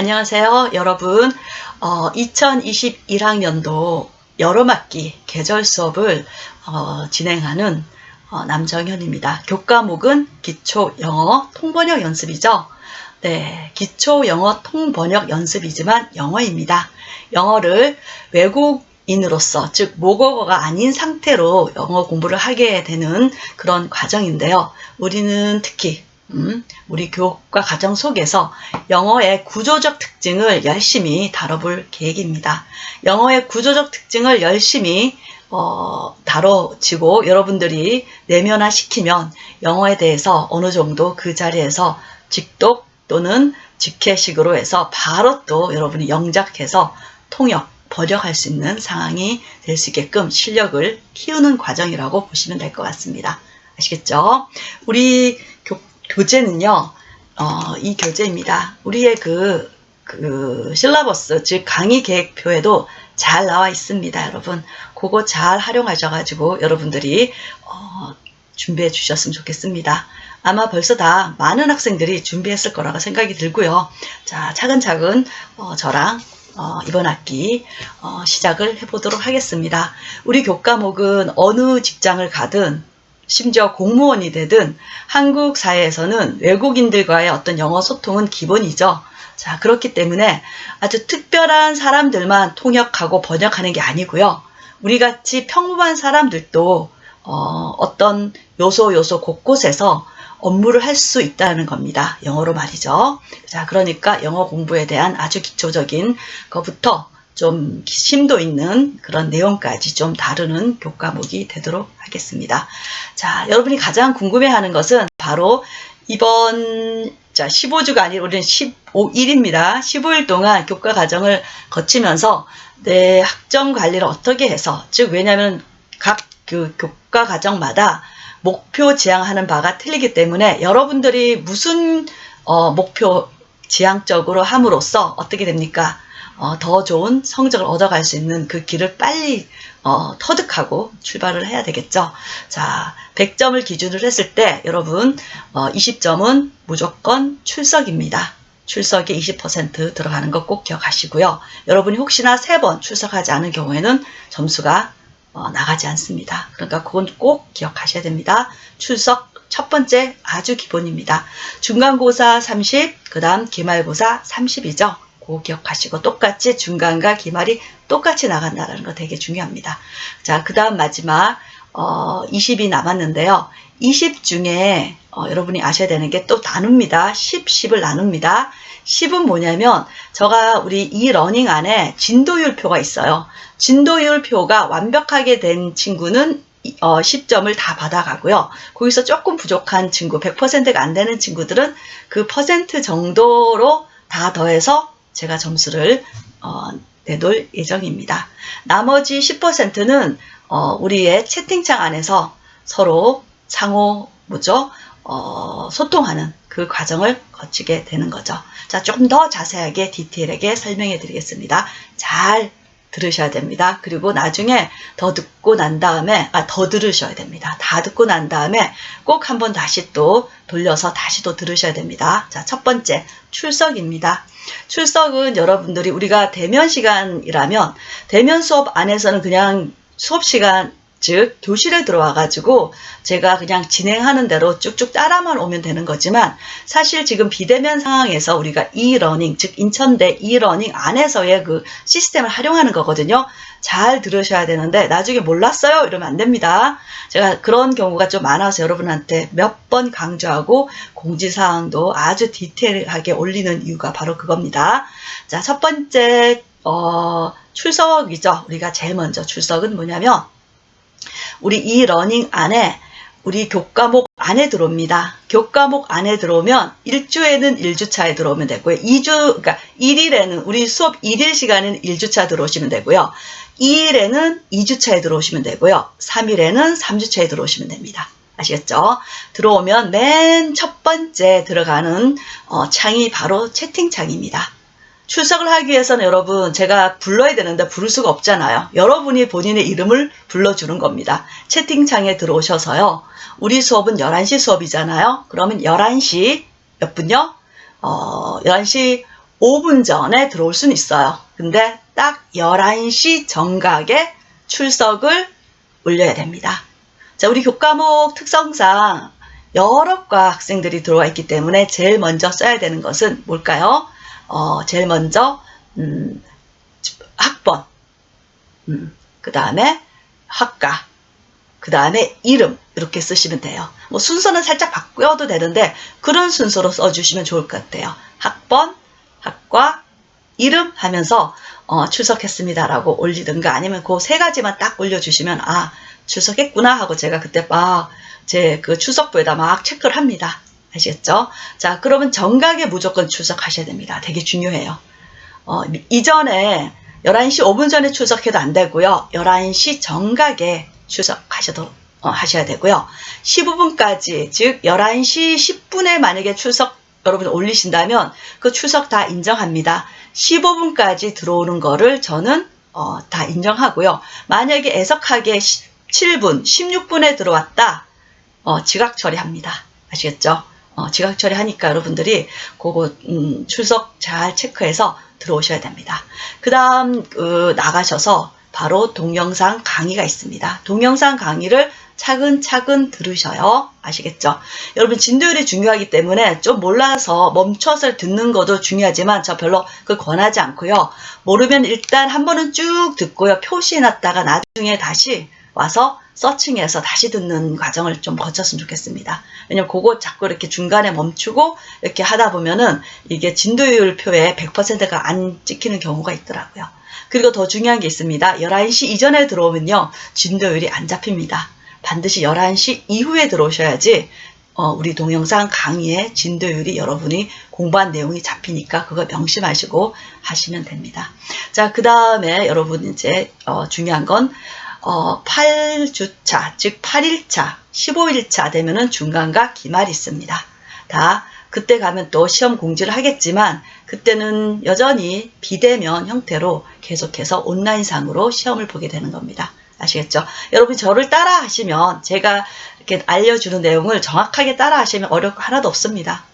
안녕하세요, 여러분. 어, 2021학년도 여름학기 계절 수업을 어, 진행하는 어, 남정현입니다. 교과목은 기초 영어 통번역 연습이죠. 네, 기초 영어 통번역 연습이지만 영어입니다. 영어를 외국 인으로서, 즉 모국어가 아닌 상태로 영어 공부를 하게 되는 그런 과정인데요. 우리는 특히 음, 우리 교과 과정 속에서 영어의 구조적 특징을 열심히 다뤄볼 계획입니다. 영어의 구조적 특징을 열심히 어, 다뤄지고 여러분들이 내면화 시키면 영어에 대해서 어느 정도 그 자리에서 직독 또는 직해식으로 해서 바로 또 여러분이 영작해서 통역, 번역할 수 있는 상황이 될 수 있게끔 실력을 키우는 과정이라고 보시면 될 것 같습니다. 아시겠죠? 우리 교, 교재는요, 어, 이 교재입니다. 우리의 그, 그, 실라버스, 즉, 강의 계획표에도 잘 나와 있습니다, 여러분. 그거 잘 활용하셔가지고 여러분들이, 어, 준비해 주셨으면 좋겠습니다. 아마 벌써 다 많은 학생들이 준비했을 거라고 생각이 들고요. 자, 차근차근, 어, 저랑 어, 이번 학기 어, 시작을 해보도록 하겠습니다. 우리 교과목은 어느 직장을 가든 심지어 공무원이 되든 한국 사회에서는 외국인들과의 어떤 영어 소통은 기본이죠. 자, 그렇기 때문에 아주 특별한 사람들만 통역하고 번역하는 게 아니고요. 우리 같이 평범한 사람들도 어, 어떤 요소 요소 곳곳에서 업무를 할 수 있다는 겁니다. 영어로 말이죠. 자, 그러니까 영어 공부에 대한 아주 기초적인 것부터 좀 심도 있는 그런 내용까지 좀 다루는 교과목이 되도록 하겠습니다. 자, 여러분이 가장 궁금해하는 것은 바로 이번 자 15주가 아니라 우리는 15일입니다. 15일 동안 교과 과정을 거치면서 내 학점 관리를 어떻게 해서 즉 왜냐하면 각 그 교과 과정마다 목표 지향하는 바가 틀리기 때문에 여러분들이 무슨 어, 목표 지향적으로 함으로써 어떻게 됩니까? 어, 더 좋은 성적을 얻어갈 수 있는 그 길을 빨리 어, 터득하고 출발을 해야 되겠죠. 자, 100점을 기준으로 했을 때 여러분 어, 20점은 무조건 출석입니다. 출석에 20% 들어가는 것 꼭 기억하시고요. 여러분이 혹시나 3번 출석하지 않은 경우에는 점수가 어, 나가지 않습니다. 그러니까 그건 꼭 기억하셔야 됩니다. 출석 첫 번째 아주 기본입니다. 중간고사 30, 그 다음 기말고사 30이죠. 그거 기억하시고 똑같이 중간과 기말이 똑같이 나간다는 거 되게 중요합니다. 자, 그 다음 마지막 어, 20이 남았는데요. 20 중에 어, 여러분이 아셔야 되는 게 또 나눕니다. 10, 10을 나눕니다. 10은 뭐냐면 제가 우리 이 러닝 안에 진도율표가 있어요. 진도율표가 완벽하게 된 친구는 어, 10점을 다 받아가고요. 거기서 조금 부족한 친구, 100%가 안 되는 친구들은 그 퍼센트 정도로 다 더해서 제가 점수를 어, 내놓을 예정입니다. 나머지 10%는 어, 우리의 채팅창 안에서 서로 상호 뭐죠? 어, 소통하는 그 과정을 거치게 되는 거죠. 자, 조금 더 자세하게 디테일하게 설명해 드리겠습니다. 잘 들으셔야 됩니다. 그리고 나중에 더 듣고 난 다음에, 아, 더 들으셔야 됩니다. 다 듣고 난 다음에 꼭 한번 다시 또 돌려서 다시 또 들으셔야 됩니다. 자, 첫 번째, 출석입니다. 출석은 여러분들이 우리가 대면 시간이라면 대면 수업 안에서는 그냥 수업 시간 즉 교실에 들어와 가지고 제가 그냥 진행하는 대로 쭉쭉 따라만 오면 되는 거지만 사실 지금 비대면 상황에서 우리가 이러닝 즉 인천대 이러닝 안에서의 그 시스템을 활용하는 거거든요. 잘 들으셔야 되는데 나중에 몰랐어요 이러면 안 됩니다. 제가 그런 경우가 좀 많아서 여러분한테 몇 번 강조하고 공지사항도 아주 디테일하게 올리는 이유가 바로 그겁니다. 자, 첫 번째 어, 출석이죠. 우리가 제일 먼저 출석은 뭐냐면 우리 이 러닝 안에 우리 교과목 안에 들어옵니다. 교과목 안에 들어오면 1주에는 1주차에 들어오면 되고요. 2주, 그러니까 1일에는 우리 수업 1일 시간에는 1주차 들어오시면 되고요. 2일에는 2주차에 들어오시면 되고요. 3일에는 3주차에 들어오시면 됩니다. 아시겠죠? 들어오면 맨 첫 번째 들어가는 어, 창이 바로 채팅창입니다. 출석을 하기 위해서는 여러분 제가 불러야 되는데 부를 수가 없잖아요. 여러분이 본인의 이름을 불러주는 겁니다. 채팅창에 들어오셔서요. 우리 수업은 11시 수업이잖아요. 그러면 11시 몇 분요? 어, 11시 5분 전에 들어올 수는 있어요. 근데 딱 11시 정각에 출석을 올려야 됩니다. 자, 우리 교과목 특성상 여러 과 학생들이 들어와 있기 때문에 제일 먼저 써야 되는 것은 뭘까요? 어, 제일 먼저 음, 학번, 음, 그 다음에 학과, 그 다음에 이름 이렇게 쓰시면 돼요. 뭐 순서는 살짝 바꿔도 되는데 그런 순서로 써주시면 좋을 것 같아요. 학번, 학과, 이름 하면서 어, 출석했습니다라고 올리든가 아니면 그 세 가지만 딱 올려주시면 아 출석했구나 하고 제가 그때 막 제 그 출석부에다 막 체크를 합니다. 아시겠죠? 자 그러면 정각에 무조건 출석하셔야 됩니다. 되게 중요해요. 어, 이전에 11시 5분 전에 출석해도 안 되고요. 11시 정각에 출석하셔도 어, 하셔야 되고요. 15분까지 즉 11시 10분에 만약에 출석 여러분 올리신다면 그 출석 다 인정합니다. 15분까지 들어오는 거를 저는 어, 다 인정하고요. 만약에 애석하게 17분, 16분에 들어왔다. 어, 지각 처리합니다. 아시겠죠? 어, 지각 처리하니까 여러분들이 그거 음, 출석 잘 체크해서 들어오셔야 됩니다. 그 다음 그, 나가셔서 바로 동영상 강의가 있습니다. 동영상 강의를 차근차근 들으셔요. 아시겠죠? 여러분 진도율이 중요하기 때문에 좀 몰라서 멈춰서 듣는 것도 중요하지만 저 별로 그 권하지 않고요. 모르면 일단 한 번은 쭉 듣고요. 표시해놨다가 나중에 다시 와서 서칭해서 다시 듣는 과정을 좀 거쳤으면 좋겠습니다. 왜냐면 그거 자꾸 이렇게 중간에 멈추고 이렇게 하다 보면은 이게 진도율 표에 100%가 안 찍히는 경우가 있더라고요. 그리고 더 중요한 게 있습니다. 11시 이전에 들어오면요. 진도율이 안 잡힙니다. 반드시 11시 이후에 들어오셔야지 어, 우리 동영상 강의의 진도율이 여러분이 공부한 내용이 잡히니까 그거 명심하시고 하시면 됩니다. 자, 그 다음에 여러분 이제 어, 중요한 건 어, 8주차, 즉 8일차, 15일차 되면은 중간과 기말이 있습니다. 다 그때 가면 또 시험 공지를 하겠지만 그때는 여전히 비대면 형태로 계속해서 온라인상으로 시험을 보게 되는 겁니다. 아시겠죠? 여러분 저를 따라 하시면 제가 이렇게 알려주는 내용을 정확하게 따라 하시면 거 하나도 없습니다.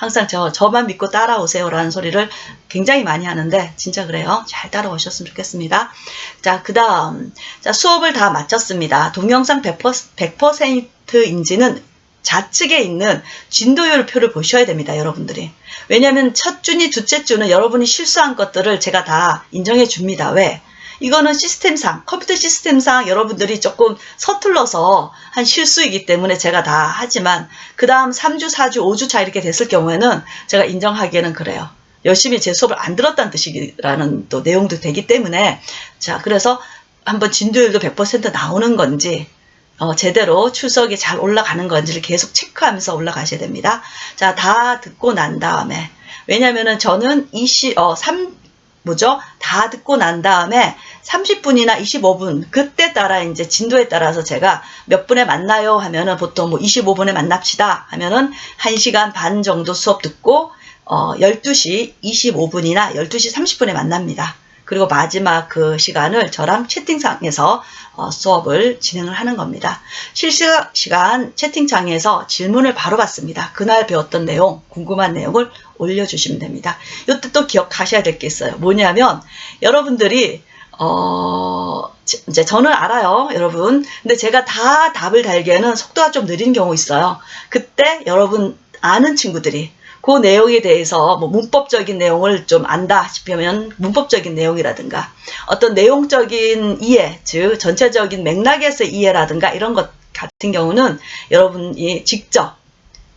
항상 저, 저만 믿고 따라오세요라는 소리를 굉장히 많이 하는데 진짜 그래요. 잘 따라오셨으면 좋겠습니다. 자, 그 다음 자 수업을 다 마쳤습니다. 동영상 100%, 100%인지는 좌측에 있는 진도율 표를 보셔야 됩니다. 여러분들이. 왜냐하면 첫 주니 둘째 주는 여러분이 실수한 것들을 제가 다 인정해 줍니다. 왜? 이거는 시스템상, 컴퓨터 시스템상 여러분들이 조금 서툴러서 한 실수이기 때문에 제가 다 하지만 그 다음 3주, 4주, 5주 차 이렇게 됐을 경우에는 제가 인정하기에는 그래요. 열심히 제 수업을 안 들었다는 뜻이라는 또 내용도 되기 때문에 자, 그래서 한번 진도율도 100% 나오는 건지 어, 제대로 출석이 잘 올라가는 건지를 계속 체크하면서 올라가셔야 됩니다. 자, 다 듣고 난 다음에 왜냐면은 저는 20, 어, 3, 뭐죠? 다 듣고 난 다음에 30분이나 25분 그때 따라 이제 진도에 따라서 제가 몇 분에 만나요 하면은 보통 뭐 25분에 만납시다 하면은 1시간 반 정도 수업 듣고 어 12시 25분이나 12시 30분에 만납니다. 그리고 마지막 그 시간을 저랑 채팅창에서 어, 수업을 진행을 하는 겁니다. 실시간 채팅창에서 질문을 바로 받습니다. 그날 배웠던 내용, 궁금한 내용을 올려주시면 됩니다. 이때 또 기억하셔야 될 게 있어요. 뭐냐면 여러분들이 어, 이제 저는 알아요, 여러분. 근데 제가 다 답을 달기에는 속도가 좀 느린 경우 있어요. 그때 여러분 아는 친구들이 그 내용에 대해서 뭐 문법적인 내용을 좀 안다 싶으면 문법적인 내용이라든가 어떤 내용적인 이해, 즉 전체적인 맥락에서 이해라든가 이런 것 같은 경우는 여러분이 직접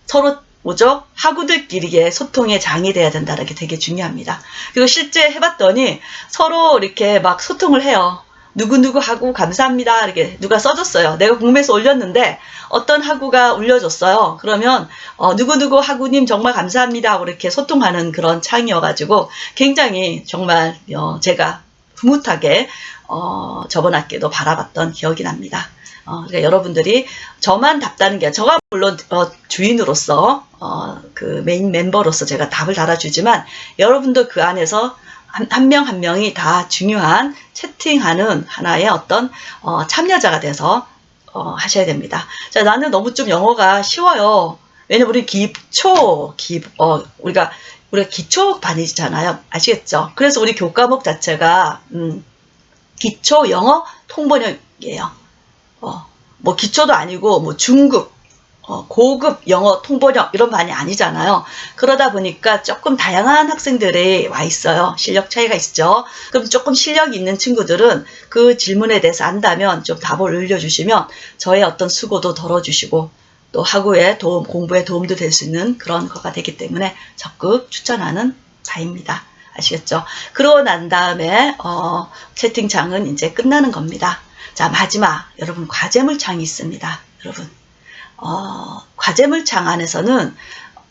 서로 뭐죠? 학우들끼리의 소통의 장이 돼야 된다는 게 되게 중요합니다. 그리고 실제 해봤더니 서로 이렇게 막 소통을 해요. 누구누구 하고 감사합니다. 이렇게 누가 써줬어요. 내가 궁금해서 올렸는데 어떤 학우가 올려줬어요. 그러면 어, 누구누구 학우님 정말 감사합니다. 하고 이렇게 소통하는 그런 창이어가지고 굉장히 정말 어, 제가 흐뭇하게 어, 저번 학기도 바라봤던 기억이 납니다. 어, 그러니까 여러분들이 저만 답다는 게 저가 물론 어, 주인으로서 어, 그 메인 멤버로서 제가 답을 달아주지만 여러분도 그 안에서 한명한 명이 다 중요한 채팅하는 하나의 어떤 어, 참여자가 돼서 어, 하셔야 됩니다. 자, 나는 너무 좀 영어가 쉬워요. 왜냐면 우리 기초, 기, 어, 우리가 우리가 기초반이잖아요. 아시겠죠? 그래서 우리 교과목 자체가 음, 기초 영어 통번역이에요. 어, 뭐 기초도 아니고 뭐 중급, 어, 고급 영어 통번역 이런 반이 아니잖아요. 그러다 보니까 조금 다양한 학생들이 와 있어요. 실력 차이가 있죠. 그럼 조금 실력 있는 친구들은 그 질문에 대해서 안다면 좀 답을 올려주시면 저의 어떤 수고도 덜어주시고 또 학우의 도움, 공부에 도움도 될 수 있는 그런 거가 되기 때문에 적극 추천하는 바입니다. 아시겠죠? 그러고 난 다음에 어, 채팅창은 이제 끝나는 겁니다. 자 마지막 여러분 과제물창이 있습니다. 여러분 어, 과제물창 안에서는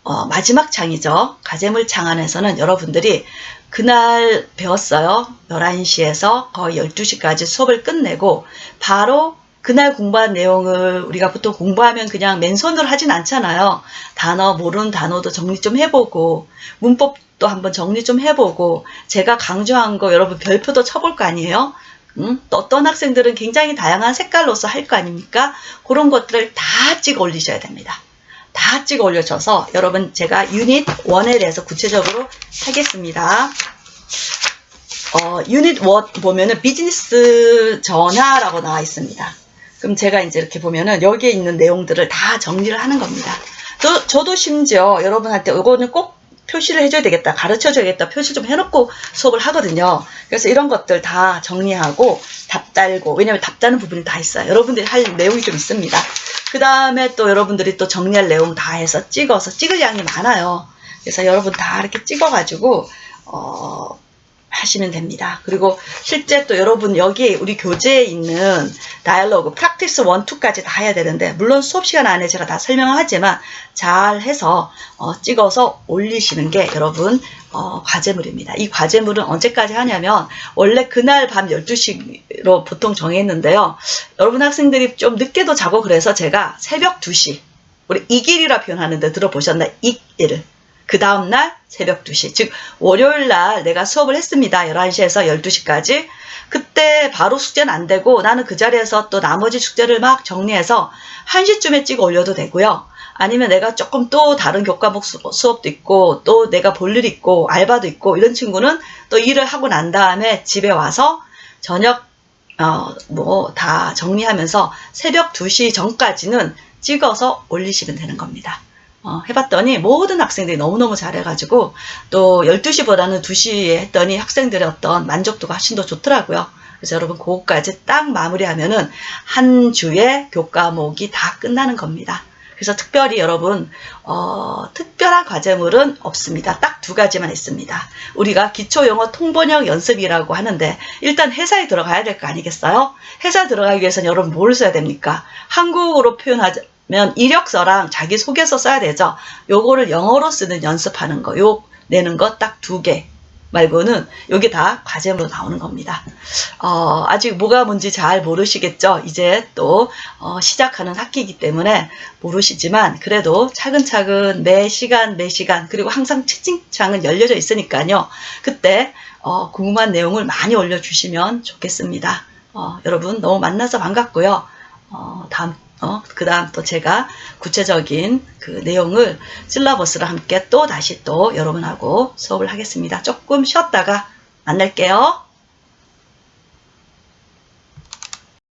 어, 마지막 창이죠. 과제물창 안에서는 여러분들이 그날 배웠어요. 11시에서 거의 12시까지 수업을 끝내고 바로 그날 공부한 내용을 우리가 보통 공부하면 그냥 맨손으로 하진 않잖아요. 단어, 모르는 단어도 정리 좀 해보고, 문법도 한번 정리 좀 해보고, 제가 강조한 거 여러분 별표도 쳐볼 거 아니에요? 음? 또 어떤 학생들은 굉장히 다양한 색깔로서 할 거 아닙니까? 그런 것들을 다 찍어 올리셔야 됩니다. 다 찍어 올려줘서 여러분 제가 유닛 1에 대해서 구체적으로 하겠습니다. 어, 유닛 1 보면은 비즈니스 전화라고 나와 있습니다. 그럼 제가 이제 이렇게 보면은 여기에 있는 내용들을 다 정리를 하는 겁니다. 저, 저도 심지어 여러분한테 이거는 꼭 표시를 해줘야 되겠다, 가르쳐 줘야겠다, 표시 좀 해놓고 수업을 하거든요. 그래서 이런 것들 다 정리하고 답 달고, 왜냐면 답 다는 부분이 다 있어요. 여러분들이 할 내용이 좀 있습니다. 그 다음에 또 여러분들이 또 정리할 내용 다 해서 찍어서 찍을 양이 많아요. 그래서 여러분 다 이렇게 찍어가지고, 어, 하시면 됩니다. 그리고 실제 또 여러분 여기 우리 교재에 있는 다이얼로그 프랙티스 1, 2까지 다 해야 되는데 물론 수업 시간 안에 제가 다 설명을 하지만 잘 해서 어, 찍어서 올리시는 게 여러분 어, 과제물입니다. 이 과제물은 언제까지 하냐면 원래 그날 밤 12시로 보통 정했는데요. 여러분 학생들이 좀 늦게도 자고 그래서 제가 새벽 2시 우리 이길이라 표현하는데 들어보셨나? 이일 그 다음날 새벽 2시. 즉, 월요일 날 내가 수업을 했습니다. 11시에서 12시까지. 그때 바로 숙제는 안 되고 나는 그 자리에서 또 나머지 숙제를 막 정리해서 1시쯤에 찍어 올려도 되고요. 아니면 내가 조금 또 다른 교과목 수- 수업도 있고 또 내가 볼 일 있고 알바도 있고 이런 친구는 또 일을 하고 난 다음에 집에 와서 저녁 어, 뭐 다 정리하면서 새벽 2시 전까지는 찍어서 올리시면 되는 겁니다. 어, 해봤더니 모든 학생들이 너무너무 잘해가지고 또 12시보다는 2시에 했더니 학생들의 어떤 만족도가 훨씬 더 좋더라고요. 그래서 여러분 그거까지 딱 마무리하면은 한 주의 교과목이 다 끝나는 겁니다. 그래서 특별히 여러분 어, 특별한 과제물은 없습니다. 딱 두 가지만 있습니다. 우리가 기초영어 통번역 연습이라고 하는데 일단 회사에 들어가야 될 거 아니겠어요? 회사 들어가기 위해서는 여러분 뭘 써야 됩니까? 한국어로 표현하 면 이력서랑 자기소개서 써야 되죠. 요거를 영어로 쓰는 연습하는 거, 요 내는 거 딱 두 개. 말고는 여기 다 과제로 나오는 겁니다. 어, 아직 뭐가 뭔지 잘 모르시겠죠? 이제 또 어, 시작하는 학기이기 때문에 모르시지만 그래도 차근차근 매 시간 매 시간 그리고 항상 채팅창은 열려져 있으니까요. 그때 어, 궁금한 내용을 많이 올려주시면 좋겠습니다. 어, 여러분 너무 만나서 반갑고요. 어, 다음 어, 그 다음 또 제가 구체적인 그 내용을 실라버스랑 함께 또 다시 또 여러분하고 수업을 하겠습니다. 조금 쉬었다가 만날게요.